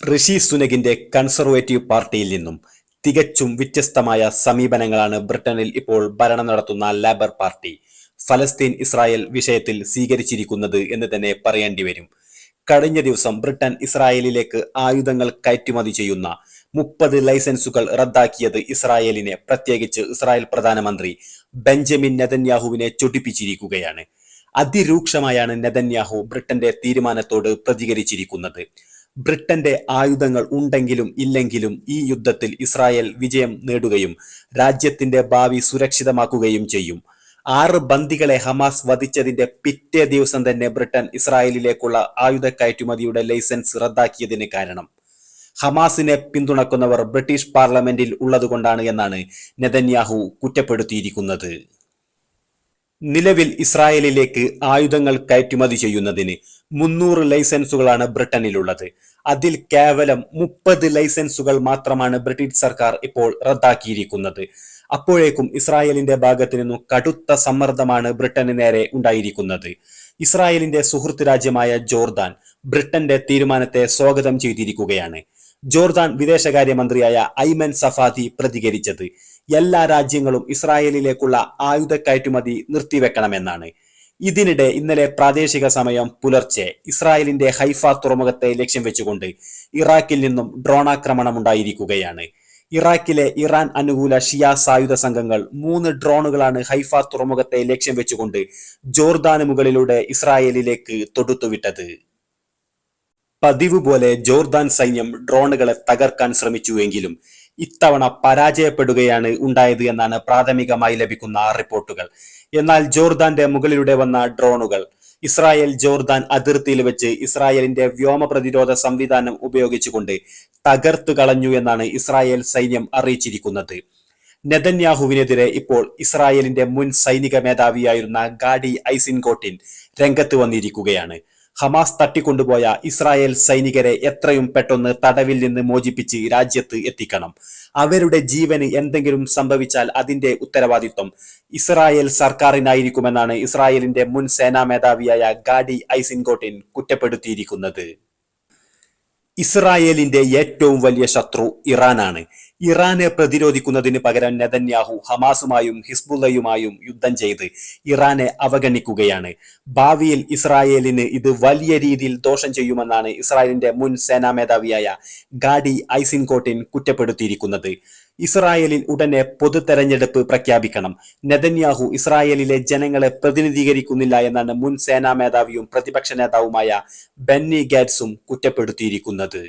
ഋഷി സുനകിന്റെ conservative പാർട്ടിയിൽ നിന്നും തികച്ചും വ്യത്യസ്തമായ സമീപനങ്ങളാണ് ബ്രിട്ടനിൽ ഇപ്പോൾ ഭരണം നടത്തുന്ന ലേബർ പാർട്ടി ഫലസ്തീൻ ഇസ്രായേൽ വിഷയത്തിൽ സ്വീകരിച്ചിരിക്കുന്നത് എന്ന് തന്നെ പറയേണ്ടി വരും. കഴിഞ്ഞ ദിവസം ബ്രിട്ടൻ ഇസ്രായേലിലേക്ക് ആയുധങ്ങൾ കയറ്റുമതി ചെയ്യുന്ന മുപ്പത് ലൈസൻസുകൾ റദ്ദാക്കിയത് ഇസ്രായേലിനെ പ്രത്യേകിച്ച് ഇസ്രായേൽ പ്രധാനമന്ത്രി ബെഞ്ചമിൻ നെതന്യാഹുവിനെ ചൊടിപ്പിച്ചിരിക്കുകയാണ്. അതിരൂക്ഷമായാണ് നെതന്യാഹു ബ്രിട്ടന്റെ തീരുമാനത്തോട് പ്രതികരിച്ചിരിക്കുന്നത്. ബ്രിട്ടന്റെ ആയുധങ്ങൾ ഉണ്ടെങ്കിലും ഇല്ലെങ്കിലും ഈ യുദ്ധത്തിൽ ഇസ്രായേൽ വിജയം നേടുകയും രാജ്യത്തിന്റെ ഭാവി സുരക്ഷിതമാക്കുകയും ചെയ്യും. ആറ് ബന്ദികളെ ഹമാസ് വധിച്ചതിന്റെ പിറ്റേ ദിവസം തന്നെ ബ്രിട്ടൻ ഇസ്രായേലിലേക്കുള്ള ആയുധ കയറ്റുമതിയുടെ ലൈസൻസ് റദ്ദാക്കിയതിന് കാരണം. ഹമാസിനെ പിന്തുണക്കുന്നവർ ബ്രിട്ടീഷ് പാർലമെന്റിൽ ഉള്ളതുകൊണ്ടാണ് എന്നാണ് നെതന്യാഹു കുറ്റപ്പെടുത്തിയിരിക്കുന്നത്. നിലവിൽ ഇസ്രായേലിലേക്ക് ആയുധങ്ങൾ കയറ്റുമതി ചെയ്യുന്നതിന് മുന്നൂറ് ലൈസൻസുകളാണ് ബ്രിട്ടനിലുള്ളത്. അതിൽ കേവലം മുപ്പത് ലൈസൻസുകൾ മാത്രമാണ് ബ്രിട്ടീഷ് സർക്കാർ ഇപ്പോൾ റദ്ദാക്കിയിരിക്കുന്നത്. അപ്പോഴേക്കും ഇസ്രായേലിന്റെ ഭാഗത്തു നിന്നും കടുത്ത സമ്മർദ്ദമാണ് ബ്രിട്ടന് നേരെ ഉണ്ടായിരിക്കുന്നത്. ഇസ്രായേലിന്റെ സുഹൃത്ത് രാജ്യമായ ജോർദാൻ ബ്രിട്ടന്റെ തീരുമാനത്തെ സ്വാഗതം ചെയ്തിരിക്കുകയാണ്. ജോർദാൻ വിദേശകാര്യമന്ത്രിയായ ഐമൻ സഫാദി പ്രതികരിച്ചത്. എല്ലാ രാജ്യങ്ങളും ഇസ്രായേലിലേക്കുള്ള ആയുധ കയറ്റുമതി നിർത്തിവെക്കണമെന്നാണ്. ഇതിനിടെ ഇന്നലെ പ്രാദേശിക സമയം പുലർച്ചെ ഇസ്രായേലിന്റെ ഹൈഫ തുറമുഖത്തെ ലക്ഷ്യം വെച്ചുകൊണ്ട് ഇറാഖിൽ നിന്നും ഡ്രോണാക്രമണം ഉണ്ടായിരിക്കുകയാണ് ഇറാഖിലെ ഇറാൻ അനുകൂല ഷിയ സായുധ സംഘങ്ങൾ മൂന്ന് ഡ്രോണുകളാണ് ഹൈഫ തുറമുഖത്തെ ലക്ഷ്യം വെച്ചുകൊണ്ട് ജോർദാന് മുകളിലൂടെ ഇസ്രായേലിലേക്ക് തൊടുത്തുവിട്ടത്. പതിവ് പോലെ ജോർദാൻ സൈന്യം ഡ്രോണുകളെ തകർക്കാൻ ശ്രമിച്ചുവെങ്കിലും ഇത്തവണ പരാജയപ്പെടുകയാണ് ഉണ്ടായത് എന്നാണ് പ്രാഥമികമായി ലഭിക്കുന്ന റിപ്പോർട്ടുകൾ. എന്നാൽ ജോർദാന്റെ മുകളിലൂടെ വന്ന ഡ്രോണുകൾ ഇസ്രായേൽ ജോർദാൻ അതിർത്തിയിൽ വെച്ച് ഇസ്രായേലിന്റെ വ്യോമ പ്രതിരോധ സംവിധാനം ഉപയോഗിച്ചുകൊണ്ട് തകർത്തു കളഞ്ഞു എന്നാണ് ഇസ്രായേൽ സൈന്യം അറിയിച്ചിരിക്കുന്നത്. നെതന്യാഹുവിനെതിരെ ഇപ്പോൾ ഇസ്രായേലിന്റെ മുൻ സൈനിക മേധാവിയായിരുന്ന ഗാഡി ഐസിൻകോട്ടിൻ രംഗത്ത് വന്നിരിക്കുകയാണ്. ഹമാസ് തട്ടിക്കൊണ്ടുപോയ ഇസ്രായേൽ സൈനികരെ എത്രയും പെട്ടെന്ന് തടവിൽ നിന്ന് മോചിപ്പിച്ച് രാജ്യത്ത് എത്തിക്കണം. അവരുടെ ജീവന് എന്തെങ്കിലും സംഭവിച്ചാൽ അതിന്റെ ഉത്തരവാദിത്വം ഇസ്രായേൽ സർക്കാരിനായിരിക്കുമെന്നാണ് ഇസ്രായേലിന്റെ മുൻ സേനാ മേധാവിയായ ഗാഡി ഐസിൻകോട്ടിൻ കുറ്റപ്പെടുത്തിയിരിക്കുന്നത്. ഇസ്രായേലിന്റെ ഏറ്റവും വലിയ ശത്രു ഇറാനാണ്. ഇറാനെ പ്രതിരോധിക്കുന്നതിന് പകരം നെതന്യാഹു ഹമാസുമായും ഹിസ്ബുള്ളയുമായും യുദ്ധം ചെയ്ത് ഇറാനെ അവഗണിക്കുകയാണ്. ഭാവിയിൽ ഇസ്രായേലിന് ഇത് വലിയ രീതിയിൽ ദോഷം ചെയ്യുമെന്നാണ് ഇസ്രായേലിന്റെ മുൻ സേനാ മേധാവിയായ ഗാഡി ഐസിൻകോട്ടിൻ കുറ്റപ്പെടുത്തിയിരിക്കുന്നത്. ഇസ്രായേലിൽ ഉടനെ പൊതു തെരഞ്ഞെടുപ്പ് പ്രഖ്യാപിക്കണം. നെതന്യാഹു ഇസ്രായേലിലെ ജനങ്ങളെ പ്രതിനിധീകരിക്കുന്നില്ല എന്നാണ് മുൻ സേനാ മേധാവിയും പ്രതിപക്ഷ നേതാവുമായ ബെന്നി ഗാറ്റ്സും കുറ്റപ്പെടുത്തിയിരിക്കുന്നത്.